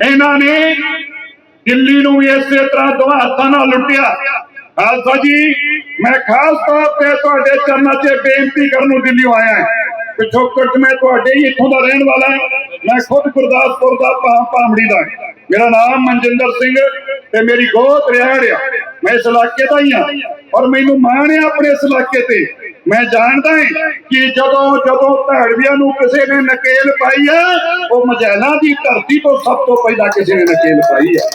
ਇਹਨਾਂ ਨੇ ਦਿੱਲੀ ਨੂੰ ਵੀ ਇਸੇ ਤਰ੍ਹਾਂ ਦੋਹਾਂ ਹੱਥਾਂ ਨਾਲ ਲੁੱਟਿਆ। ਖਾਲਸਾ ਜੀ, ਮੈਂ ਖਾਸ ਤੌਰ ਤੇ ਤੁਹਾਡੇ ਚਰਨਾਂ 'ਚ ਬੇਨਤੀ ਕਰਨ ਨੂੰ ਦਿੱਲੀ ਆਇਆ ਪਿਛੋਕੜ ਮੈਂ ਤੁਹਾਡੇ ਹੀ ਇੱਥੋਂ ਦਾ ਰਹਿਣ ਵਾਲਾ ਮੈਂ ਖੁਦ ਗੁਰਦਾਸਪੁਰ ਦਾ ਭਾਮੜੀ ਦਾ ਮੇਰਾ ਨਾਮ ਮਨਜਿੰਦਰ ਸਿੰਘ ਤੇ ਮੇਰੀ ਗੋਤ ਰਿਹਾੜ ਆ ਮੈਂ ਇਸ ਇਲਾਕੇ ਦਾ ਹੀ ਆ ਔਰ ਮੈਨੂੰ ਮਾਣ ਹੈ ਆਪਣੇ ਇਸ ਇਲਾਕੇ ਤੇ। ਮੈਂ ਜਾਣਦਾ ਹਾਂ ਕਿ ਜਦੋਂ ਜਦੋਂ ਧੜਵੀਆਂ ਨੂੰ ਕਿਸੇ ਨੇ ਨਕੇਲ ਪਾਈ ਹੈ, ਉਹ ਮਜੈਲਾਂ ਦੀ ਧਰਤੀ ਤੋਂ ਸਭ ਤੋਂ ਪਹਿਲਾਂ ਕਿਸੇ ਨੇ ਨਕੇਲ ਪਾਈ ਹੈ।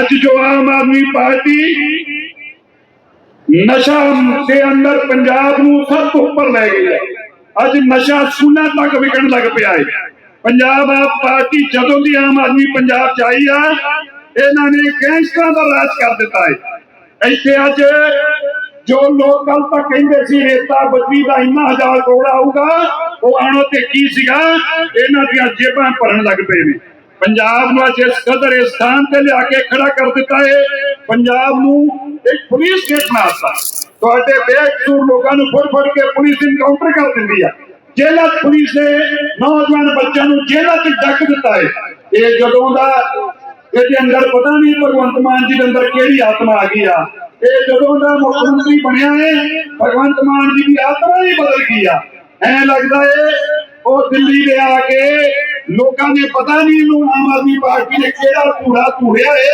ਅੱਜ ਜੋ ਆਮ ਆਦਮੀ ਪਾਰਟੀ ਨਸ਼ਾ ਦੇ ਅੰਦਰ ਪੰਜਾਬ ਨੂੰ ਸਭ ਤੋਂ ਉੱਪਰ ਲੈ ਗਈ ਹੈ। ਅੱਜ ਨਸ਼ਾ ਸਕੂਲਾਂ ਤੱਕ ਵਿਕਣ ਲੱਗ ਪਿਆ ਹੈ ਪੰਜਾਬ ਆਪ ਪਾਰਟੀ ਜਦੋਂ ਦੀ ਆਮ ਆਦਮੀ ਪੰਜਾਬ ਚ ਆਈ ਆ, ਇਹਨਾਂ ਨੇ ਗੈਂਗਸਟਰਾਂ ਦਾ ਰਾਜ ਕਰ ਦਿੱਤਾ ਹੈ ਇੱਥੇ ਅੱਜ ਜੋ ਲੋਕ ਕੱਲ ਤੱਕ ਕਹਿੰਦੇ ਸੀ, ਰੇਤਾ ਬੱਤੀ ਦਾ ਇੰਨਾ ਹਜ਼ਾਰ ਕਰੋੜ ਆਊਗਾ, ਉਹ ਆਣੋ ਤੇ ਕੀ ਸੀਗਾ? ਇਹਨਾਂ ਦੀਆਂ ਜੇਬਾਂ ਭਰਨ ਲੱਗ ਪਏ ਨੇ। ਪੰਜਾਬ ਨੂੰ ਅੱਜ ਇਸ ਕਦਰ ਇਸ ਸਥਾਨ ਤੇ ਲਿਆ ਕੇ ਖੜਾ ਕਰ ਦਿੱਤਾ ਹੈ ਪੰਜਾਬ ਨੂੰ ਇੱਕ ਪੁਲਿਸ ਸਟੇਟ ਬਣਾਤਾ ਤੁਹਾਡੇ ਬੇਕਸੂਰ ਲੋਕਾਂ ਨੂੰ ਫੜ ਫੜ ਕੇ ਪੁਲਿਸ ਇਨਕਾਊਂਟਰ ਕਰ ਦਿੰਦੀ ਹੈ ਜੇਲ੍ਹਾਂ ਪੁਲਿਸ ਨੇ ਨੌਜਵਾਨ ਬੱਚਿਆਂ ਨੂੰ ਜੇਲ੍ਹਾਂ 'ਚ ਡੱਕ ਦਿੱਤਾ ਹੈ ਇਹ ਜਦੋਂ ਦਾ ਇਹਦੇ ਅੰਦਰ ਪਤਾ ਨਹੀਂ ਭਗਵੰਤ ਮਾਨ ਜੀ ਦੇ ਅੰਦਰ ਕਿਹੜੀ ਆਤਮਾ ਆ ਗਈ ਆ। ਇਹ ਜਦੋਂ ਦਾ ਮੁੱਖ ਮੰਤਰੀ ਬਣਿਆ ਹੈ ਭਗਵੰਤ ਮਾਨ ਜੀ ਦੀ ਆਤਮਾ ਹੀ ਬਦਲ ਗਈ ਆ। ਐ ਲੱਗਦਾ ਏ, ਉਹ ਦਿੱਲੀ ਦੇ ਆ ਕੇ ਲੋਕਾਂ ਨੇ ਪਤਾ ਨਹੀਂ ਇਹਨੂੰ ਆਮ ਆਦਮੀ ਪਾਰਟੀ ਨੇ ਕਿਹੜਾ ਧੂੜਾ ਧੂੜਿਆ ਏ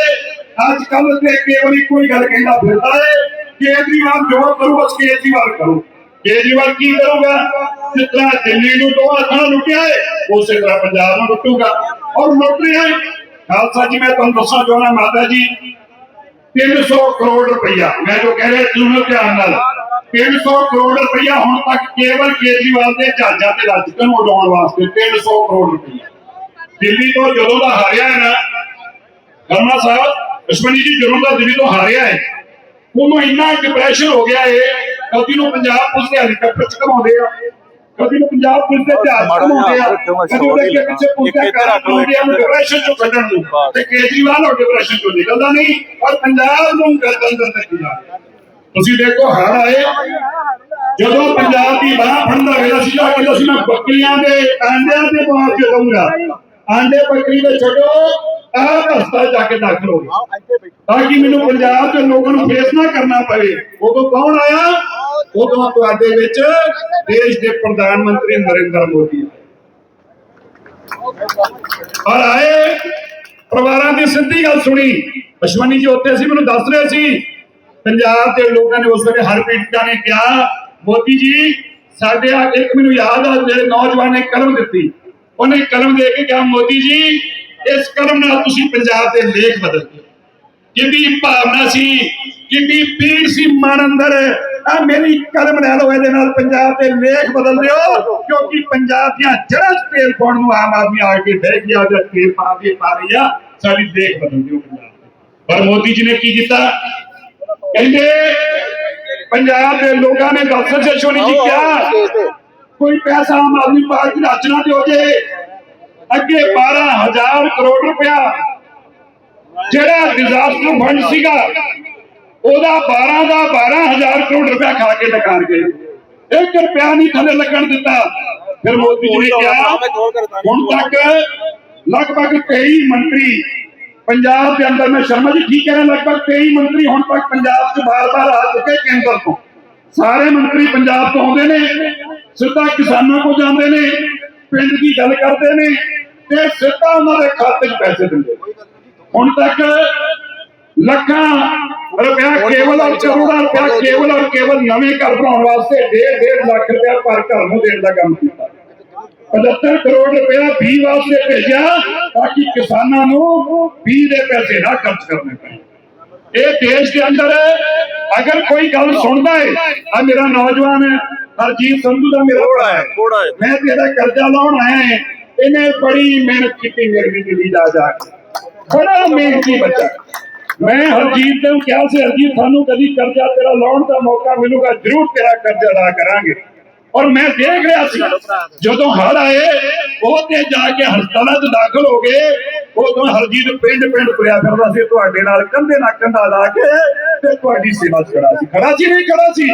ਅੱਜ ਕੱਲ ਤੇ ਕੇਵਲ ਇੱਕੋ ਹੀ ਗੱਲ ਕਹਿੰਦਾ ਫਿਰਦਾ ਏ, ਕੇਜਰੀਵਾਲ ਜੋ ਕਰੂ ਬਸ ਕੇਜਰੀਵਾਲ ਕਰੋ। ਕੇਜਰੀਵਾਲ ਕੀ ਕਰੂਗਾ? ਜਿਸ ਤਰ੍ਹਾਂ ਦਿੱਲੀ ਨੂੰ ਦੋ ਹੱਥਾਂ ਲੁੱਟਿਆ ਏ, ਉਸੇ ਤਰ੍ਹਾਂ ਪੰਜਾਬ ਨੂੰ ਲੁੱਟੂਗਾ। ਔਰ ਲੁੱਟ ਰਿਹਾ ਏ ਖਾਲਸਾ ਜੀ, ਮੈਂ ਤੁਹਾਨੂੰ ਦੱਸਣਾ ਚਾਹੁੰਦਾ, ਮਾਤਾ ਜੀ 300 ਕਰੋੜ ਰੁਪਈਆ। ਮੈਂ ਜੋ ਕਹਿ ਰਿਹਾ ਸੁਣੋ ਧਿਆਨ ਨਾਲ। 300 ਕਰੋੜ ਰੁਪਈਆ ਹੁਣ ਤੱਕ ਕੇਵਲ ਕੇਜਰੀਵਾਲ ਦੇ ਜਹਾਜ਼ਾਂ ਤੇ ਲੱਜ ਕੇ ਨੂੰ ਉਡਾਉਣ ਵਾਸਤੇ 300 ਕਰੋੜ ਰੁਪਈਆ। ਦਿੱਲੀ ਤੋਂ ਜਦੋਂ ਦਾ ਹਾਰਿਆ ਹੈ ਨਾ ਕਰਮਾ ਸਾਹਿਬ ਅਸ਼ਵਨੀ ਜੀ ਜਦੋਂ ਦਾ ਦਿੱਲੀ ਤੋਂ ਹਾਰਿਆ ਹੈ ਉਹਨੂੰ ਇੰਨਾ ਡਿਪਰੈਸ਼ਨ ਹੋ ਗਿਆ ਹੈ ਕਦੀ ਨੂੰ ਪੰਜਾਬ ਪੁਲਿਸ ਦੇ ਹੈਲੀਕਾਪਟਰ ਚ ਘਮਾਉਂਦੇ ਆ ਕਦੀ ਨੂੰ ਪੰਜਾਬ ਪੁਲਿਸ ਦੇ ਜਹਾਜ਼ ਘਮਾਉਂਦੇ ਆ ਕਦੀ ਉਹਦੇ ਅੱਗੇ ਪਿੱਛੇ ਪੁਲਿਸ ਦੇ ਕਾਰ ਘਮਾਉਂਦੇ ਆ ਡਿਪਰੈਸ਼ਨ ਚੋਂ ਕੱਢਣ ਨੂੰ। ਤੇ ਕੇਜਰੀਵਾਲ ਉਹ ਡਿਪਰੈਸ਼ਨ ਚੋਂ ਨਿਕਲਦਾ ਨਹੀਂ ਔਰ ਪੰਜਾਬ ਨੂੰ ਗਰਦਨ ਦੇ ਤੱਕ ਜਾ ਤੁਸੀਂ ਦੇਖੋ ਹੜ ਆਏ। ਜਦੋਂ ਪੰਜਾਬ ਦੀ ਬਾਹ ਫੜਦਾ ਵੇਲਾ ਸੀ ਜਾਂ ਕਹਿੰਦਾ ਸੀ ਮੈਂ ਬੱਕਰੀਆਂ ਦੇ ਆਂਡਿਆਂ ਦੇ ਮੁਆਵਜ਼ੇ ਦਊਂਗਾ ਆਂਡੇ ਬੱਕਰੀ ਦੇ ਛੱਡੋ। ਆਹ ਜਾ ਕੇ ਦਾਖਲ ਹੋ ਗਿਆ। ਤਾਂ ਕਿ ਮੈਨੂੰ ਪੰਜਾਬ ਦੇ ਲੋਕਾਂ ਨੂੰ ਫੇਸ ਨਾ ਕਰਨਾ ਪਵੇ। ਉਦੋਂ ਕੌਣ ਆਇਆ? ਉਦੋਂ ਤੁਹਾਡੇ ਵਿੱਚ ਦੇਸ਼ ਦੇ ਪ੍ਰਧਾਨ ਮੰਤਰੀ ਨਰਿੰਦਰ ਮੋਦੀ। ਔਰ ਆਏ ਪਰਿਵਾਰਾਂ ਦੀ ਸਿੱਧੀ ਗੱਲ ਸੁਣੀ। ਅਸ਼ਵਨੀ ਜੀ ਉੱਥੇ ਸੀ ਮੈਨੂੰ ਦੱਸ ਰਹੇ ਸੀ। ਪੰਜਾਬ ਦੇ ਲੋਕਾਂ ਨੇ ਉਸ ਵੇਲੇ ਹਰਪ੍ਰੀਤ ਨੇ ਕਿਹਾ ਮੋਦੀ ਜੀ ਸਾਡੇ ਆ ਇੱਕ ਮੈਨੂੰ ਯਾਦ ਆ ਜਿਹੜੇ ਨੌਜਵਾਨ ਨੇ ਕਲਮ ਦਿੱਤੀ। ਉਹਨੇ ਕਲਮ ਦੇ ਕੇ ਕਿਹਾ ਮੋਦੀ ਜੀ ਇਸ ਕਲਮ ਨਾਲ ਤੁਸੀਂ ਪੰਜਾਬ ਦੇ ਲੇਖ ਬਦਲ ਦਿਓ ਕਿੰਨੀ ਭਾਵਨਾ ਸੀ ਕਿੰਨੀ ਪੀੜ ਸੀ ਮਨ ਅੰਦਰ। ਆ ਮੇਰੀ ਕਲਮ ਲੈ ਲਓ ਇਹਦੇ ਨਾਲ ਪੰਜਾਬ ਦੇ ਲੇਖ ਬਦਲ ਦਿਓ ਕਿਉਂਕਿ ਪੰਜਾਬ ਦੀਆਂ ਜੜ੍ਹਾਂ 'ਚ ਤੇਲ ਪਾਉਣ ਨੂੰ ਆਮ ਆਦਮੀ ਆ ਕੇ ਬਹਿ ਗਿਆ ਜਾਂ ਤੇਲ ਪਾ ਕੇ ਪਾ ਰਹੀ ਆ। ਸਾਡੀ ਲੇਖ ਬਦਲ ਦਿਓ ਪੰਜਾਬ ਦੇ। ਪਰ ਮੋਦੀ ਜੀ ਨੇ ਕੀ ਕੀਤਾ? ਕਹਿੰਦੇ ਪੰਜਾਬ ਦੇ ਲੋਕਾਂ ਨੇ ਡਾਕਟਰ ਜਸ਼ਵਨੀ ਜੀ ਕਿਹਾ ਕੋਈ ਪੈਸਾ ਆਮ ਆਦਮੀ ਪਾਰਟੀ ਦਾ ਹੱਥ ਨਾ ਦਿਓ ਜੇ ਅੱਗੇ 12000 ਕਰੋੜ ਰੁਪਇਆ ਜਿਹੜਾ ਡਿਜ਼ਾਸਟਰ ਫੰਡ ਸੀਗਾ, ਉਹਦਾ 12 ਦਾ 12000 ਕਰੋੜ ਰੁਪਇਆ ਖਾ ਕੇ ਦੁਕਾਨ ਗਏ। ਇੱਕ ਰੁਪਿਆ ਨਹੀਂ ਥੱਲੇ ਲੱਗਣ ਦਿੱਤਾ। ਫਿਰ ਮੋਦੀ ਜੀ ਨੇ ਕਿਹਾ, ਹੁਣ ਤੱਕ ਲਗਭਗ 23 ਮੰਤਰੀ ਪੰਜਾਬ ਦੇ ਅੰਦਰ, ਮੈਂ ਸ਼ਰਮਾ ਜੀ ਠੀਕ ਕਹਿ ਰਿਹਾ, ਲਗਭਗ 23 ਮੰਤਰੀ ਹੁਣ ਤੱਕ ਪੰਜਾਬ 'ਚ ਬਾਰ-ਬਾਰ ਆ ਚੁੱਕੇ ਕੇਂਦਰ ਤੋਂ। ਸਾਰੇ ਮੰਤਰੀ ਪੰਜਾਬ ਤੋਂ ਆਉਂਦੇ ਨੇ, ਸਿੱਧਾ ਕਿਸਾਨਾਂ ਕੋਲ ਜਾਂਦੇ ਨੇ ਪਿੰਡ ਦੀ ਗੱਲ ਕਰਦੇ ਨੇ ਤੇ ਸਿੱਧਾ ਉਹਨਾਂ ਦੇ ਖਾਤੇ 'ਚ ਪੈਸੇ ਦਿੰਦੇ ਨੇ। ਹੁਣ ਤੱਕ ਲੱਖਾਂ ਰੁਪਇਆ ਕੇਵਲ ਔਰ ਕਰੋੜਾਂ ਰੁਪਇਆ ਕੇਵਲ ਔਰ ਕੇਵਲ ਨਵੇਂ ਘਰ ਬਣਾਉਣ ਵਾਸਤੇ 1.5 ਲੱਖ ਰੁਪਇਆ ਪਰ ਘਰ ਨੂੰ ਦੇਣ ਦਾ ਕੰਮ ਕੀਤਾ। 75 ਕਰੋੜ ਰੁਪਇਆ ਵੀ ਵਾਸਤੇ ਭੇਜਿਆ ਤਾਂ ਕਿ ਕਿਸਾਨਾਂ ਨੂੰ ਵੀ ਦੇ ਪੈਸੇ ਨਾ ਖਰਚ ਕਰਨੇ ਪੈਣ। ਇਹ ਦੇਸ਼ ਦੇ ਅੰਦਰ ਅਗਰ ਕੋਈ ਗੱਲ ਸੁਣਦਾ ਹੈ ਆ ਮੇਰਾ ਨੌਜਵਾਨ ਹਰਜੀਤ ਸੰਧੂ ਦਾ ਮੇਰਾ ਭਰਾ ਹੈ। ਥੋੜਾ ਹੈ। ਮੈਂ ਤੇਰਾ ਕਰਜ਼ਾ ਲਾਉਣ ਆਇਆ ਹੈ। ਇਹਨੇ ਬੜੀ ਮਿਹਨਤ ਕੀਤੀ ਮੇਰੇ ਦਿੱਲੀ ਜਾ ਜਾ ਕੇ ਬੜਾ ਮਿਹਨਤੀ ਬੱਚਾ। ਮੈਂ ਹਰਜੀਤ ਨੂੰ ਕਿਹਾ ਸੀ ਹਰਜੀਤ ਤੁਹਾਨੂੰ ਕਦੀ ਕਰਜ਼ਾ ਤੇਰਾ ਲਾਉਣ ਦਾ ਮੌਕਾ ਮਿਲੂਗਾ ਜ਼ਰੂਰ ਤੇਰਾ ਕਰਜ਼ਾ ਅਦਾ ਕਰਾਂਗੇ। ਔਰ ਮੈਂ ਦੇਖ ਰਿਹਾ ਸੀ ਜਦੋਂ ਹੜ ਆਏ ਉਹ ਤੇ ਜਾ ਕੇ ਹਸਪਤਾਲਾਂ 'ਚ ਦਾਖਲ ਹੋ ਗਏ। ਉਦੋਂ ਹਰਜੀਤ ਪਿੰਡ ਪਿੰਡ ਤੁਰਿਆ ਫਿਰਦਾ ਸੀ ਤੁਹਾਡੇ ਨਾਲ ਕੰਧੇ ਨਾਲ ਕੰਧਾ ਲਾ ਕੇ ਤੇ ਤੁਹਾਡੀ ਸੇਵਾ ਖੜਾ ਸੀ। ਖੜਾ ਸੀ ਨਹੀਂ ਖੜਾ ਸੀ?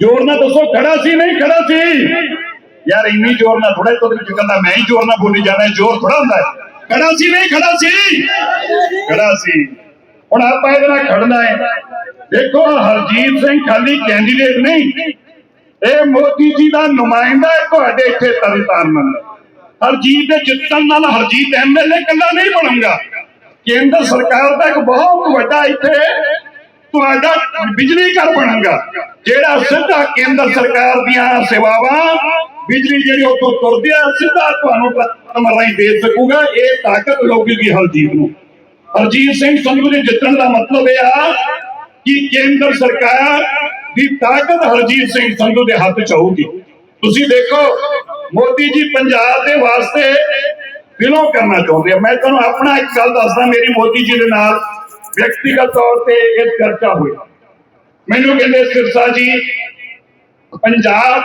ਜੋਰ ਨਾਲ ਦੱਸੋ ਖੜਾ ਸੀ ਨਹੀਂ ਖੜਾ ਸੀ? ਯਾਰ ਇੰਨੀ ਜ਼ੋਰ ਨਾਲ ਥੋੜਾ ਤੋਂ ਵਿੱਚ ਕਹਿੰਦਾ ਮੈਂ ਹੀ ਜ਼ੋਰ ਨਾਲ ਬੋਲੀ ਜਾਣਾ ਜ਼ੋਰ ਥੋੜਾ ਹੁੰਦਾ ਹੈ। ਖੜਾ ਸੀ ਨਹੀਂ ਖੜਾ ਸੀ? ਖੜਾ ਸੀ। ਹੁਣ ਆਪਾਂ ਇਹਦੇ ਨਾਲ ਖੜਨਾ ਹੈ। ਦੇਖੋ ਹਰਜੀਤ ਸਿੰਘ ਖਾਲੀ ਕੈਂਡੀਡੇਟ ਨਹੀਂ। ਇਹ ਮੋਦੀ ਜੀ ਦਾ ਨੁਮਾਇੰਦਾ ਹੈ, ਤੁਹਾਡੇ ਇੱਥੇ ਤਰਨਤਾਰਨ ਨਾਲ। ਹਰਜੀਤ ਦੇ ਜਿੱਤਣ ਨਾਲ ਹਰਜੀਤ ਐਮਐਲਏ ਕੱਲਾ ਨਹੀਂ ਬਣੂਗਾ। ਕੇਂਦਰ ਸਰਕਾਰ ਦਾ ਇੱਕ ਬਹੁਤ ਵੱਡਾ ਇੱਥੇ ਤੁਹਾਡਾ ਬਿਜਲੀ ਘਰ ਬਣੂਗਾ। ਜਿਹੜਾ ਸਿੱਧਾ ਕੇਂਦਰ ਸਰਕਾਰ ਦੀਆਂ ਸੇਵਾਵਾਂ, ਬਿਜਲੀ ਜਿਹੜੀ ਉੱਥੋਂ ਤੁਰਦੀ ਆ ਸਿੱਧਾ ਤੁਹਾਨੂੰ ਕਸਟਮਰ ਰਾਹੀਂ ਦੇ ਸਕੂਗਾ। ਇਹ ਤਾਕਤ ਲੋਕੀ ਹਰਜੀਤ ਨੂੰ। ਹਰਜੀਤ ਸਿੰਘ ਸੰਧੂ ਦੇ ਜਿੱਤਣ ਦਾ ਮਤਲਬ ਇਹ ਆ ਕਿ ਕੇਂਦਰ ਸਰਕਾਰ ਦੀ ਤਾਕਤ ਹਰਜੀਤ ਸਿੰਘ ਸੰਧੂ ਦੇ ਹੱਥ ਚ ਹੋਊਗੀ ਤੁਸੀਂ ਦੇਖੋ ਮੋਦੀ ਜੀ ਪੰਜਾਬ ਦੇ ਵਾਸਤੇ ਦਿਲੋਂ ਕਰਨਾ ਚਾਹੁੰਦੇ ਆ ਮੈਂ ਤੁਹਾਨੂੰ ਆਪਣਾ ਇੱਕ ਗੱਲ ਦੱਸਦਾ ਮੇਰੀ ਮੋਦੀ ਜੀ ਦੇ ਨਾਲ ਵਿਅਕਤੀਗਤ ਤੌਰ ਤੇ ਇਹ ਚਰਚਾ ਹੋਈ ਮੈਨੂੰ ਕਹਿੰਦੇ ਸਿਰਸਾ ਜੀ ਪੰਜਾਬ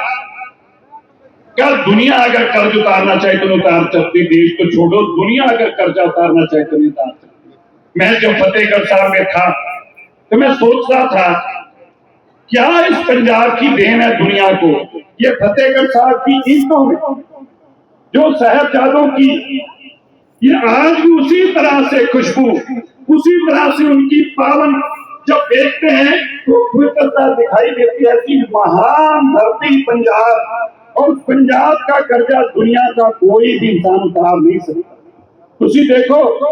कल दुनिया अगर कर्ज उतारना चाहे तो उतार सकती देश को छोड़ो दुनिया अगर कर्जा उतारना चाहे तो नहीं उतार सकती मैं जब फतेहगढ़ साहब में था तो मैं सोच रहा था کیا اس پنجاب کی دین ہے دنیا کو؟ یہ فتح گڑھ صاحب کی عیدوں میں جو صاحبزادوں کی، یہ آج بھی اسی طرح سے خوشبو، اسی طرح سے ان کی پاون جب دیکھتے ہیں تو پوترتا دکھائی دیتی ہے کہ مہان دھرتی پنجاب۔ اور پنجاب کا قرضہ دنیا کا کوئی بھی انسان اتار نہیں سکتا۔ اسی دیکھو،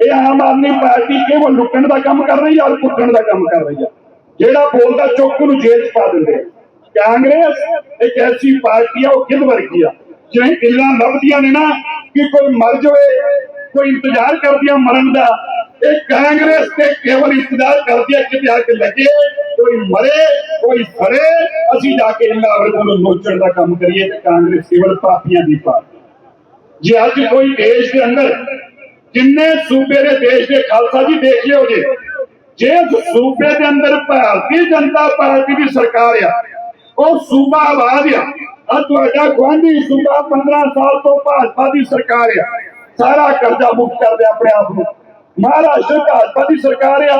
یہ آم آدمی پارٹی کے وہ لکن کا کام کر رہی ہے اور کٹن کا کام کر رہی ہے؟ ਜਿਹੜਾ ਬੋਲਦਾ ਚੁੱਕ ਨੂੰ ਜੇਲ੍ਹ 'ਚ ਪਾ ਦਿੰਦੇ ਕਾਂਗਰਸ ਇੱਕ ਐਸੀ ਪਾਰਟੀ ਆ, ਉਹ ਕਿਦ ਵਰਗੀ ਆ। ਜਿਵੇਂ ਕਿੱਲਾਂ ਲੱਭਦੀਆਂ ਨੇ ਨਾ ਕਿ ਕੋਈ ਮਰ ਜਾਵੇ, ਕੋਈ ਇੰਤਜ਼ਾਰ ਕਰਦੀ ਮਰਨ ਦਾ, ਇਹ ਕਾਂਗਰਸ ਤੇ ਕੇਵਲ ਇੰਤਜ਼ਾਰ ਕਰਦੀ ਆ ਕਿਤੇ ਆ ਕੇ ਲੱਗੇ, ਕੋਈ ਮਰੇ, ਕੋਈ ਫੜੇ ਅਸੀਂ ਜਾ ਕੇ ਇਹਨਾਂ ਵਰਗਾਂ ਨੂੰ ਨੋਚਣ ਦਾ ਕੰਮ ਕਰੀਏ ਤੇ ਕਾਂਗਰਸ ਕੇਵਲ ਪਾਪੀਆਂ ਦੀ ਪਾਰਟੀ। ਜੇ ਅੱਜ ਕੋਈ ਦੇਸ਼ ਦੇ ਅੰਦਰ ਜਿੰਨੇ ਸੂਬੇ ਦੇ ਦੇਸ਼ ਦੇ ਖਾਲਸਾ ਜੀ ਦੇਖ ਲਿਓ ਜੀ ਜੇ ਸੂਬੇ ਦੇ ਅੰਦਰ ਭਾਰਤੀ ਜਨਤਾ ਪਾਰਟੀ ਦੀ ਸਰਕਾਰ ਆ, ਉਹ ਸੂਬਾ ਆਬਾਦ ਆ। ਆ ਤੁਹਾਡਾ ਗੁਆਂਢੀ ਸੂਬਾ 15 ਸਾਲ ਤੋਂ ਭਾਜਪਾ ਦੀ ਸਰਕਾਰ ਆ। ਸਾਰਾ ਕਰਜ਼ਾ ਮੁਕਤ ਕਰਦੇ ਆਪਣੇ ਆਪ ਨੂੰ। ਮਹਾਰਾਸ਼ਟਰ ਭਾਜਪਾ ਦੀ ਸਰਕਾਰ ਆ,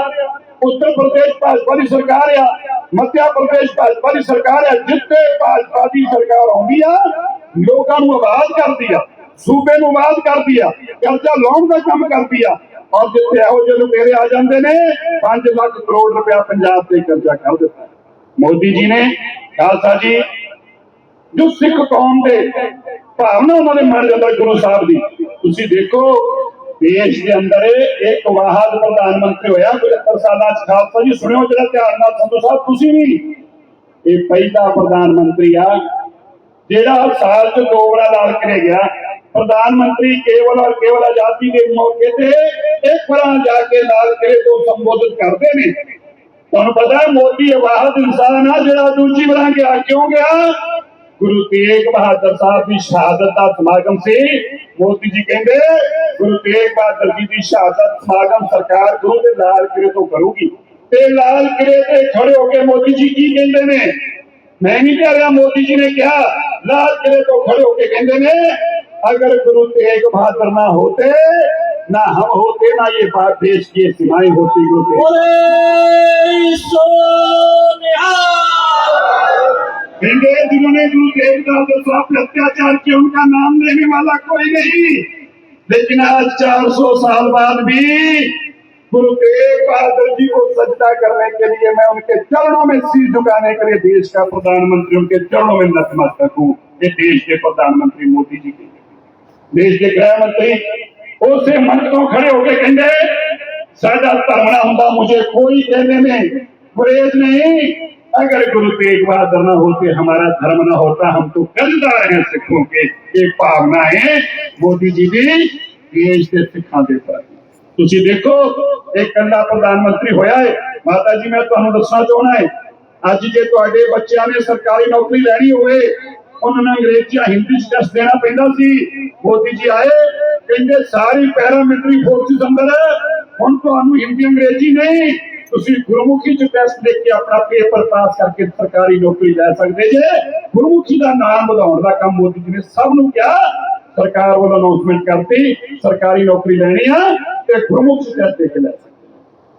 ਉੱਤਰ ਪ੍ਰਦੇਸ਼ ਭਾਜਪਾ ਦੀ ਸਰਕਾਰ ਆ, ਮੱਧਿਆ ਪ੍ਰਦੇਸ਼ ਭਾਜਪਾ ਦੀ ਸਰਕਾਰ ਆ, ਜਿੱਥੇ ਭਾਜਪਾ ਦੀ ਸਰਕਾਰ ਆਉਂਦੀ ਆ, ਲੋਕਾਂ ਨੂੰ ਆਵਾਜ਼ ਕਰਦੀ ਆ, ਸੂਬੇ ਨੂੰ ਆਵਾਜ਼ ਕਰਦੀ ਆ, ਕਰਜ਼ਾ ਲਾਉਣ ਦਾ ਕੰਮ ਕਰਦੀ ਆ। ਔਰ ਜਿੱਥੇ ਇਹੋ ਜਿਹੇ ਲੁਟੇਰੇ ਆ ਜਾਂਦੇ ਨੇ 5 ਲੱਖ ਕਰੋੜ ਰੁਪਇਆ ਪੰਜਾਬ ਤੇ ਕਰਜ਼ਾ ਕਰ ਦਿੱਤਾ। ਮੋਦੀ ਜੀ ਨੇ, ਖਾਲਸਾ ਜੀ, ਜੋ ਸਿੱਖ ਕੌਮ ਦੇ ਭਾਵਨਾ ਉਹਨਾਂ ਦੇ ਮਨ ਦੇ ਗੁਰੂ ਸਾਹਿਬ ਦੀ। ਤੁਸੀਂ ਦੇਖੋ, ਦੇਸ਼ ਦੇ ਅੰਦਰ ਇੱਕ ਵਾਹਦ ਪ੍ਰਧਾਨ ਮੰਤਰੀ ਹੋਇਆ 75 ਸਾਲਾਂ ਚ ਖਾਲਸਾ ਜੀ। ਸੁਣਿਓ ਜਿਹੜਾ ਧਿਆਨ ਨਾਲ ਸੰਧੂ ਸਾਹਿਬ, ਤੁਸੀਂ ਵੀ। ਇਹ ਪਹਿਲਾ ਪ੍ਰਧਾਨ ਮੰਤਰੀ ਆ, ਜਿਹੜਾ ਸਾਲ ਚ ਦੋ ਵਾਰ ਲਾਲ ਕਰੇ ਗਿਆ। ਪ੍ਰਧਾਨ ਮੰਤਰੀ ਕੇਵਲ ਔਰ ਕੇਵਲ ਆਜ਼ਾਦੀ ਦੇ ਮੌਕੇ ਤੇ ਇੱਕ ਵਾਰ ਜਾ ਕੇ ਲਾਲ ਕਿਲੇ ਤੋਂ ਸੰਬੋਧਿਤ ਕਰਦੇ ਨੇ ਤੁਹਾਨੂੰ ਪਤਾ ਹੈ ਮੋਦੀ ਵਾਹਦ ਇਨਸਾਨ ਆ ਜਿਹੜਾ ਦੂਜੀ ਵਾਰ ਗਿਆ ਕਿਉਂ ਗਿਆ ਗੁਰੂ ਤੇਗ ਬਹਾਦਰ ਸਾਹਿਬ ਦੀ ਸ਼ਹਾਦਤ ਦਾ ਸਮਾਗਮ ਸੀ ਮੋਦੀ ਜੀ ਕਹਿੰਦੇ ਗੁਰੂ ਤੇਗ ਬਹਾਦਰ ਜੀ ਦੀ ਸ਼ਹਾਦਤ ਸਮਾਗਮ ਸਰਕਾਰ ਗੁਰੂ ਦੇ ਲਾਲ ਕਿਲੇ ਤੋਂ ਕਰੂਗੀ ਤੇ ਲਾਲ ਕਿਲੇ ਤੇ ਖੜੇ ਹੋ ਕੇ ਮੋਦੀ ਜੀ ਕੀ میں نہیں کہہ رہا، مودی جی نے کیا لال قلعے کو کھڑے ہو کے کہندے نے، اگر گرو تیگ بہادر نہ ہوتے، نہ ہم ہوتے، نہ یہ بات دیش کی سیمائی ہوتی جنہوں نے گرو تیگ بہادر صاحب پہ اتیاچار کیا، ان کا نام لینے والا کوئی نہیں۔ لیکن آج چار سو سال بعد بھی گرو تیغ بہادر جی کو سجدہ کرنے کے لیے میں ان کے چرنوں میں سیر جھکانے کے لیے دیش کا پردھان منتری ان کے چرنوں میں نتمستک ہوں یہ دیش کے پردھان منتری مودی جی کے دیش کے گرہ منتری اس سے تو کھڑے ہو کے کہیں گے سجدہ ترمنا ہوں گا مجھے کوئی کہنے میں گریز نہیں۔ اگر گرو تیغ بہادر نہ ہوتے، ہمارا دھرم نہ ہوتا، ہم تو گندار ہیں سکھوں کے۔ یہ پاونا ہے مودی جی بھی دیش کے سکھا دیتا ہے ਤੁਸੀਂ ਦੇਖੋ, ਇਹ ਕੱਲਾ ਪ੍ਰਧਾਨ ਮੰਤਰੀ ਹੋਇਆ ਹੈ। ਮਾਤਾ ਜੀ, ਮੈਂ ਤੁਹਾਨੂੰ ਦੱਸਣਾ ਚਾਹਣਾ ਹੈ, ਅੱਜ ਜੇ ਤੁਹਾਡੇ ਬੱਚਿਆਂ ਨੇ ਸਰਕਾਰੀ ਨੌਕਰੀ ਲੈਣੀ ਹੋਵੇ, ਉਹਨਾਂ ਨੂੰ ਅੰਗਰੇਜ਼ੀ ਜਾਂ ਹਿੰਦੀ ਚ ਟੈਸਟ ਦੇਣਾ ਪੈਂਦਾ ਸੀ। ਮੋਦੀ ਜੀ ਆਏ, ਕਹਿੰਦੇ ਸਾਰੀ ਪੈਰਾਮਿਲਟਰੀ ਫੋਰਸਿਸ ਅੰਦਰ ਹੁਣ ਤੁਹਾਨੂੰ ਹਿੰਦੀ, ਅੰਗਰੇਜ਼ੀ ਨਹੀਂ, ਤੁਸੀਂ ਗੁਰਮੁਖੀ ਚ ਟੈਸਟ ਦੇ ਕੇ ਆਪਣਾ ਪੇਪਰ ਪਾਸ ਕਰਕੇ ਸਰਕਾਰੀ ਨੌਕਰੀ ਲੈ ਸਕਦੇ ਜੇ। ਗੁਰਮੁਖੀ ਦਾ ਨਾਮ ਵਧਾਉਣ ਦਾ ਕੰਮ ਮੋਦੀ ਜੀ ਨੇ ਸਭ ਨੂੰ ਕਿਹਾ। ਸਰਕਾਰ ਵੱਲੋਂ ਅਨਾਉਂਸਮੈਂਟ ਕਰਤੀ, ਸਰਕਾਰੀ ਨੌਕਰੀ ਲੈਣੀ ਆ। ਤੇ ਗੁਰਮੁਖੀ ਟੈਸਟ ਦੇ ਲੈ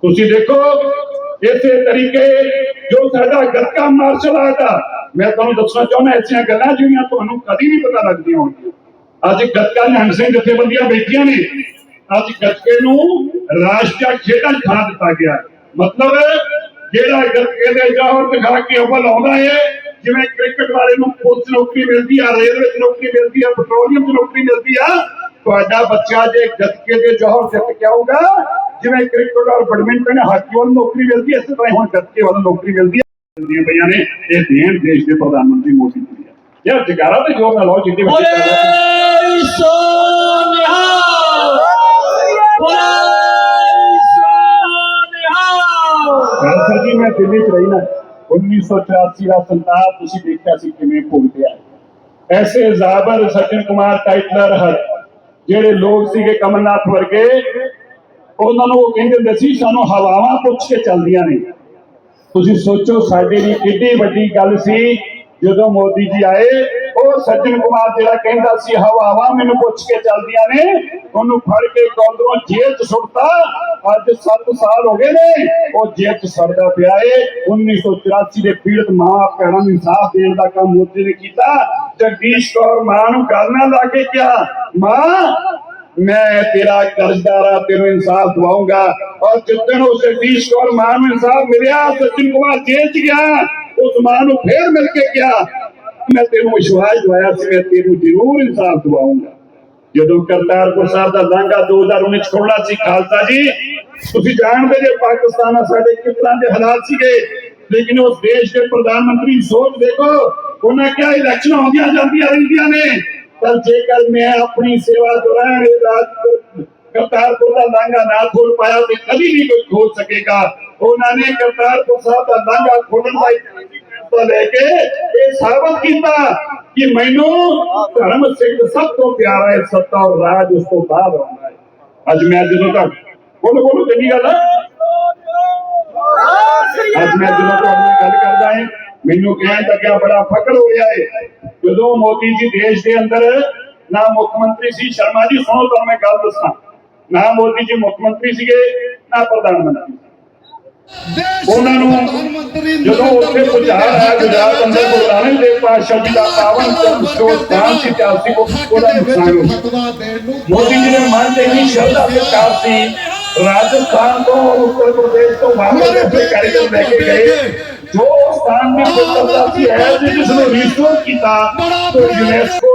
ਤੁਸੀਂ ਦੇਖੋ, ਇਸੇ ਤਰੀਕੇ ਜੋ ਸਾਡਾ ਗੱਤਕਾ ਮਾਰਸ਼ਲ ਆਰਟ ਆ, ਮੈਂ ਤੁਹਾਨੂੰ ਦੱਸਣਾ ਚਾਹੁੰਦਾ ਐਸੀਆਂ ਗੱਲਾਂ ਜਿਹੜੀਆਂ ਤੁਹਾਨੂੰ ਕਦੀ ਨਹੀਂ ਪਤਾ ਲੱਗਦੀਆਂ ਹੋਣਗੀਆਂ। ਅੱਜ ਗੱਤਕਾ ਨਿਹੰਗ ਸਿੰਘ ਜਥੇਬੰਦੀਆਂ ਬੈਠੀਆਂ ਨੇ। ਅੱਜ ਗੱਤਕੇ ਨੂੰ ਰਾਸ਼ਟਰੀ ਖੇਡਾਂ 'ਚ ਦਿੱਤਾ ਗਿਆ। ਮਤਲਬ, ਜਿਹੜਾ ਗੱਤਕੇ ਦੇ ਜੋਹਰ ਦਿਖਾ ਕੇ ਅਵਲ ਆਉਂਦਾ ਹੈ ਜਿਵੇਂ ਕ੍ਰਿਕਟ ਵਾਲੇ ਨੂੰ ਪੁਲਿਸ ਨੌਕਰੀ ਮਿਲਦੀ ਆ, ਰੇਲਵੇ 'ਚ ਨੌਕਰੀ ਮਿਲਦੀ ਆ, ਪੈਟਰੋਲੀਅਮ 'ਚ ਨੌਕਰੀ ਮਿਲਦੀ ਆ بچا جی جس کے انیس سو چوراسی ਜਿਹੜੇ ਲੋਕ ਸੀਗੇ ਕਮਲਨਾਥ ਵਰਗੇ, ਉਹਨਾਂ ਨੂੰ ਉਹ ਕਹਿੰਦੇ ਹੁੰਦੇ ਸੀ, ਸਾਨੂੰ ਹਵਾਵਾਂ ਪੁੱਛ ਕੇ ਚੱਲਦੀਆਂ ਨੇ। ਤੁਸੀਂ ਸੋਚੋ, ਸਾਡੇ ਲਈ ਕਿੰਨੀ ਵੱਡੀ ਗੱਲ ਸੀ, ਜਦੋਂ ਮੋਦੀ ਜੀ ਆਏ ਸੱਜਣ ਕੁਮਾਰ ਜਿਹੜਾ ਕਹਿੰਦਾ ਸੀ ਹਵਾਵਾਂ ਮੈਨੂੰ ਪੁੱਛ ਕੇ ਚੱਲਦੀਆਂ ਨੇ, ਉਹਨੂੰ ਫੜ ਕੇ ਕੌਂਦਰੋਂ ਜੇਲ੍ਹ ਚ ਸੁੱਟਤਾ। ਅੱਜ 7 ਸਾਲ ਹੋ ਗਏ ਨੇ, ਉਹ ਜੇਲ੍ਹ ਚ ਸੜਦਾ ਪਿਆ ਏ। 1984 ਦੇ ਪੀੜਤ ਮਾਂ ਭੈਣਾਂ ਨੂੰ ਇਨਸਾਫ ਦੇਣ ਦਾ ਕੰਮ ਮੋਦੀ ਨੇ ਕੀਤਾ। ਜਗਦੀਸ਼ ਕੌਰ ਮਾਂ ਨੂੰ ਗੱਲ ਨਾ ਲਾ ਕੇ ਕਿਹਾ, ਮਾਂ, ਮੈਂ ਤੇਰਾ ਕਰਜ਼ਦਾਰ ਆ, ਤੈਨੂੰ ਇਨਸਾਫ ਦਵਾਉਂਗਾ। ਔਰ ਜਿੱਦਣ ਉਸ ਜਗਦੀਸ਼ ਕੌਰ ਮਾਂ ਨੂੰ ਇਨਸਾਫ ਮਿਲਿਆ ਸਚਿਨ ਕੁਮਾਰ ਜੇਲ੍ਹ ਚ ਗਿਆ। ਉਸ ਮਾਂ ਨੂੰ ਫੇਰ ਮਿਲ ਕੇ ਗਿਆ ਮੈਂ ਤੈਨੂੰ ਵਿਸ਼ਵਾਸ ਦਵਾਇਆ ਸੀ ਮੈਂ ਤੈਨੂੰ ਜ਼ਰੂਰ ਇਨਸਾਫ ਦਵਾਉਂਗਾ ਜਦੋਂ ਕਰਤਾਰਪੁਰ ਸਾਹਿਬ ਦਾ ਲਾਂਘਾ 2019 ਚ ਖੋਲ੍ਹਣਾ ਸੀ ਖਾਲਸਾ ਜੀ ਤੁਸੀਂ ਜਾਣਦੇ ਜੇ ਪਾਕਿਸਤਾਨ ਆ ਸਾਡੇ ਕਿਸ ਤਰ੍ਹਾਂ ਦੇ ਹਾਲਾਤ ਸੀਗੇ ਲੇਕਿਨ ਉਸ ਦੇਸ਼ ਦੇ ਪ੍ਰਧਾਨ ਮੰਤਰੀ ਸੋਚ ਦੇਖੋ ਉਹਨਾਂ ਕਿਹਾ ਇਲੈਕਸ਼ਨ ਆਉਂਦੀਆਂ ਜਾਂਦੀਆਂ ਰਹਿੰਦੀਆਂ ਨੇ ਪਰ ਜੇਕਰ ਮੈਂ ਆਪਣੀ ਸੇਵਾ ਦੌਰਾਨ ਇਹ ਰਾਜ ਕਰਤਾਰਪੁਰ ਦਾ ਲਾਂਘਾ ਨਾ ਖੋਲ ਪਾਇਆ ਤੇ ਕਦੀ ਨਹੀਂ ਕੋਈ ਖੋਲ ਸਕੇਗਾ ਉਹਨਾਂ ਨੇ ਕਰਤਾਰਪੁਰ ਸਾਹਿਬ ਦਾ ਲਾਂਘਾ ਖੋਲਣ ਦਾ ਇੱਕ ਲੈ ਕੇ ਇਹ ਸਾਬਤ ਕੀਤਾ ਕਿ ਮੈਨੂੰ ਧਰਮ ਸਿੰਘ ਸਭ ਤੋਂ ਪਿਆਰਾ ਹੈ ਸੱਤਾ ਔਰ ਰਾਜ ਉਸ ਤੋਂ ਬਾਅਦ ਆਉਂਦਾ ਹੈ। ਅੱਜ ਮੈਂ ਜਦੋਂ ਤੱਕ ਬੋਲੋ ਬੋਲੋ, ਚੰਗੀ ਗੱਲ ਹੈ। ਅੱਜ ਮੈਂ ਜਦੋਂ ਤੁਹਾਡੇ ਗੱਲ ਕਰਦਾ ਹਾਂ। ਮੈਨੂੰ ਕਹਿਣ ਲੱਗਿਆ ਬੜਾ ਫਕਰ ਹੋਇਆ ਹੈ। ਜਦੋਂ ਮੋਦੀ ਜੀ ਦੇਸ਼ ਦੇ ਅੰਦਰ ਨਾ ਮੁੱਖ ਮੰਤਰੀ ਸੀ, ਸ਼ਰਮਾ ਜੀ, ਸੁਣੋ, ਤੁਹਾਨੂੰ ਮੈਂ ਗੱਲ ਦੱਸਾਂ। ਨਾ ਮੋਦੀ ਜੀ ਮੁੱਖ ਮੰਤਰੀ ਸੀਗੇ, ਨਾ ਪ੍ਰਧਾਨ ਮੰਤਰੀ ਉਹਨਾਂ ਨੂੰ ਜਦੋਂ ਉੱਥੇ ਪੁਜਾਰ ਆ ਗੁਜਰਾਤ ਅੰਦਰ ਗੁਰੂ ਨਾਨਕ ਦੇਵ ਪਾਤਸ਼ਾਹ ਜੀ ਦਾ ਪਾਵਨ ਚਰਨ ਛੋੜ ਦਾਨ ਸੀ ਪਿਆਸੀ ਕੋ ਉਹਦਾ ਨੁਕਸਾਨ ਮੋਦੀ ਜੀ ਨੇ ਮਨ ਦੇ ਹੀ ਸ਼ਰਧਾ ਦੇ ਕਾਰ ਸੀ। ਰਾਜਸਥਾਨ ਤੋਂ ਉੱਤਰ ਪ੍ਰਦੇਸ਼ ਤੋਂ ਬਾਹਰ ਦੇ ਆਪਣੇ ਲੈ ਕੇ ਗਏ। ਜੋ ਸਥਾਨ ਵੀ ਗੁਰਦਸਤਾ ਸੀ ਹੈ ਜਿਸ ਨੂੰ ਰੀਸਟੋਰ ਕੀਤਾ ਤੋਂ ਯੂਨੈਸਕੋ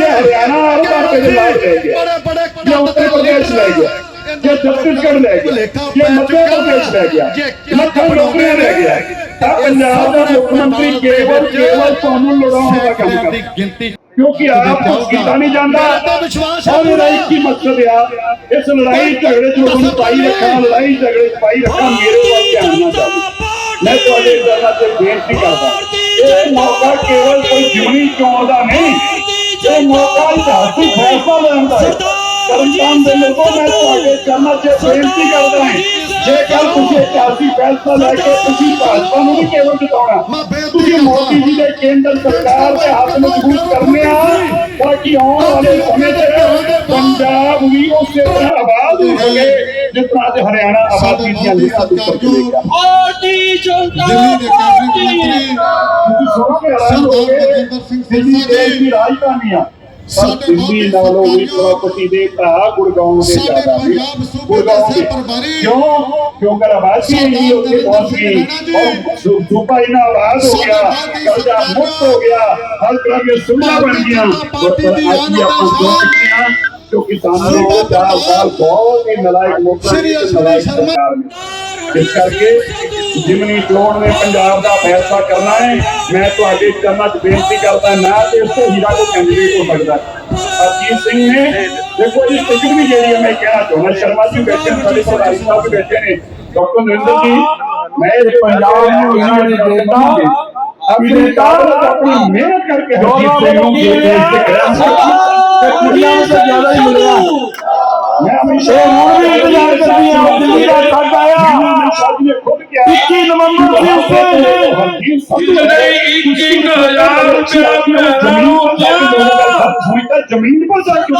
ਜੇ ਹਰਿਆਣਾ ਹਰ ਪਾਸੇ ਦੇ ਲਾਭ ਲੈ ਗਿਆ। ਜੇ ਉੱਤਰ ਪ੍ਰਦੇਸ਼ ਲੈ ਗਿਆ। ਜੇ ਛੱਤੀਸਗੜ੍ਹ ਲੈ ਗਿਆ। ਜੇ ਮੱਧ ਪ੍ਰਦੇਸ਼ ਲੈ ਗਿਆ। ਲੱਖਾਂ ਨੌਕਰੀਆਂ ਲੈ ਗਿਆ। ਤਾਂ ਪੰਜਾਬ ਦਾ ਮੁੱਖ ਮੰਤਰੀ ਕੇਵਲ ਕੇਵਲ ਤੁਹਾਨੂੰ ਲੜਾਉਣ ਦਾ ਕੰਮ ਕਰਦਾ। ਕਿਉਂਕਿ ਆਪ ਕੀਤਾ ਨਹੀਂ ਜਾਂਦਾ। ਔਰ ਲੜਾਈ ਕੀ ਮਕਸਦ ਆ। ਇਸ ਲੜਾਈ ਝਗੜੇ ਲੋਕਾਂ ਨੂੰ ਪਾਈ ਰੱਖਣਾ ਲੜਾਈ ਝਗੜੇ ਪਾਈ ਰੱਖਣਾ ਮੇਰੇ ਵੱਲ ਧਿਆਨ ਨਾ ਜਾਵੇ ਮੈਂ ਤੁਹਾਡੇ ਦਰਨਾ ਤੇ ਬੇਨਤੀ ਕਰਦਾ। ਇਹ ਮੌਕਾ ਕੇਵਲ ਕੋਈ ਜਿਮਨੀ ਚੋਣ ਦਾ ਨਹੀਂ। جس طرح ہریا آباد ਹੋਗੇ ਬਲਜਿੰਦਰ ਸਿੰਘ ਸਿਰਸਾ ਦੀ ਰਾਜਧਾਨੀ ਆ ਸਾਡੇ ਦਿੱਲੀ ਨਾਲੋਂ ਵੀ ਪ੍ਰਾਪਰਟੀ ਦੇ ਭਰਾ ਗੁੜਗਾਉਂ ਦੇ ਜ਼ਿਆਦਾ ਨੇ ਪੰਜਾਬ ਸੂਬੇ ਗੁੜਗਾਉਂ ਦੇ ਦੇ ਕਿਉਂ ਕਿਉਂਕਿ ਆਬਾਦੀ ਹੀ ਉੱਥੇ ਪਹੁੰਚ ਗਈ ਔਰ ਸੂਬਾ ਇਹਨਾਂ ਆਬਾਦ ਹੋ ਗਿਆ ਕਰਜ਼ਾ ਮੁਕਤ ਹੋ ਗਿਆ ਹਰ ਤਰ੍ਹਾਂ ਦੀਆਂ ਸੁਵਿਧਾ ਬਣ ਗਈਆਂ ਪਰ ਅੱਜ ਵੀ ਆਪਾਂ ਜੋ ਕੀਤੀਆਂ ਕਿਉਂਕਿ ਸਾਨੂੰ ਚਾਰ ਸਾਲ ਬਹੁਤ ਹੀ ਨਲਾਇਕ ਸ਼ਰਮਾ। ਸਰਕਾਰ ਨੇ ਇਸ ਕਰਕੇ ਜਿਮਨੀ ਚੋਣ ਨੇ ਪੰਜਾਬ ਦਾ ਫੈਸਲਾ ਕਰਨਾ ਹੈ। ਮੈਂ ਤੁਹਾਡੇ ਚਰਨਾਂ 'ਚ ਬੇਨਤੀ ਕਰਦਾ ਨਾ ਤੇ ਇਸ ਤੋਂ ਹੀਰਾ ਕੋਈ ਕੈਂਡੀਡੇਟ ਹੋ ਸਕਦਾ ਅਜੀਤ ਸਿੰਘ ਨੇ ਦੇਖੋ ਇਹ ਟਿਕਟ ਵੀ ਜਿਹੜੀ ਹੈ ਮੈਂ ਕਹਿਣਾ ਚਾਹੁੰਦਾ ਸ਼ਰਮਾ ਜੀ ਬੈਠੇ ਨੇ ਸਾਡੇ ਪ੍ਰਧਾਨ ਸਾਹਿਬ ਵੀ ਬੈਠੇ ਨੇ। ਡਾਕਟਰ ਨਰਿੰਦਰ ਜੀ ਮੈਂ ਇਹ ਪੰਜਾਬ ਨੂੰ ਇਹਨਾਂ ਨੇ ਦਿੱਤਾ ਆਪਣੀ ਕਾਬਲੀਅਤ ਆਪਣੀ ਮਿਹਨਤ ਕਰਕੇ ਹਰਜੀਤ ਸਿੰਘ ਨੂੰ ਇਹ ਦੇਸ਼ ਤੇ ਖੜਾ ਤੇ ਕੁੜੀਆਂ ਨੂੰ ਤਾਂ ਜ਼ਿਆਦਾ ਹੀ ਮਿਲਿਆ। ਮੈਂ ਹਮੇਸ਼ਾ ਇਹ ਹੁਣ ਵੀ ਇੰਤਜ਼ਾਰ ਕਰਦੀ ਆ, ਦਿੱਲੀ ਦਾ ਖੱਡ ਆਇਆ। ਸਾਹਿਬ ਨੇ ਖੁਦ ਕਿਹਾ 21 ਨਵੰਬਰ ਰੁਪਇਆ ਭੈਣਾਂ ਨੂੰ ਦਿੱਤਾ ਜ਼ਮੀਨ ਪਰ ਜਾ ਕੇ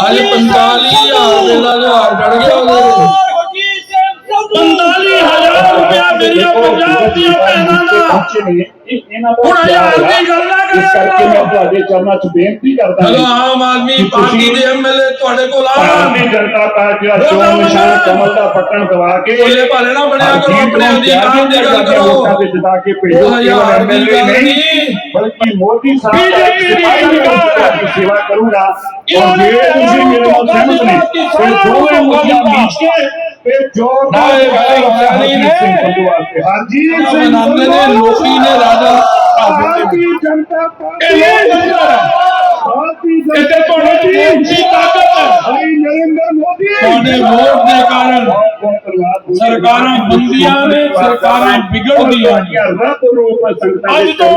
ਅੱਜ 45000 ਦੇ ਹਾਰ ਚੜ ਗਿਆ ਉਹਦੇ ਪੰਤਾਲੀ ਹਜ਼ਾਰ ਰੁਪਇਆ ਮੇਰੀਆਂ ਪੰਜਾਬ ਦੀਆਂ ਭੈਣਾਂ ਦਾ ਪਹੁੰਚੇ ਨਹੀਂ ਇਹ ਇਹਨਾਂ ਦਾ ਹੁਣ ਹਜ਼ਾਰ ਪਿਆਰ ਦੀ ਗੱਲ ਨਾ ਇਸ ਕਰਕੇ ਮੈਂ ਕਰਿਆ ਤੁਹਾਡੇ ਚਰਨਾਂ 'ਚ ਬੇਨਤੀ ਕਰਦਾ ਚਲੋ ਹਾਂ ਆਮ ਆਦਮੀ ਪਾਰਟੀ ਦੇ ਐਮਐਲਏ ਤੁਹਾਡੇ ਕੋਲ ਆਉਣ ਭਾਰਤੀ ਜਨਤਾ ਪਾਰਟੀ ਦਾ ਚੋਣ ਨਿਸ਼ਾਨ ਕਮਲ ਦਾ ਪੱਟਣ ਦਵਾ ਕੇ ਭੋਲੇ ਭਾਲੇ ਨਾ ਬਣਿਆ ਕਰੋ, ਆਪਣੇ ਅਧਿਕਾਰ ਦੀ ਗੱਲ ਕਰੋ। ਵੋਟਾਂ ਤੇ ਜਿਤਾ ਕੇ ਭੇਜੋ ਉਹ ਕੇਵਲ ਹਜ਼ਾਰ ਦੀ ਐਮਐਲਏ ਗੱਲ ਨਹੀਂ ਨਹੀਂ। ਬਲਕਿ ਮੋਦੀ ਸਾਹਿਬ ਦਾ BJP ਦੀ ਸਿਪਾਹੀ ਬਣ ਕੇ ਸਰਕਾਰ। ਤੁਹਾਡੀ ਸੇਵਾ ਕਰੂੰਗਾ ਇਹਨਾਂ ਔਰ ਨੇ ਜੇ ਤੁਸੀਂ ਮੇਰੇ ਨਾਲ ਧੋਖਾ ਸਹਿਮਤ ਨੇ ਦਿੱਤਾ, ਫਿਰ ਜੋ ਨਾ ਇਹ ਗੱਲ ਗਿਆਨੀ ਨੇ। ਹਾਂਜੀ ਬਣਾਉਂਦੇ ਨੇ ਲੋਕੀ ਨੇ ਰਾਜਾ ਭਾਰਤੀ ਜਨਤਾ ਪਾਰਟੀ ਇਹ ਭਾਰਤੀ ਜਨਤਾ ਤੁਹਾਡੀ ਵੋਟ ਦੀ ਤਾਕਤ ਹੈ। ਭਾਈ ਨਰਿੰਦਰ ਮੋਦੀ। ਤੁਹਾਡੇ ਵੋਟ ਦੇ ਕਾਰਨ ਸਰਕਾਰਾਂ ਬੰਦੀਆਂ ਨੇ, ਸਰਕਾਰਾਂ ਵਿਗੜਦੀਆਂ ਨੇ। ਰੱਬ ਰੂਪ ਸੰਗਤਾਂ ਅੱਜ ਦੇ ਤੋਂ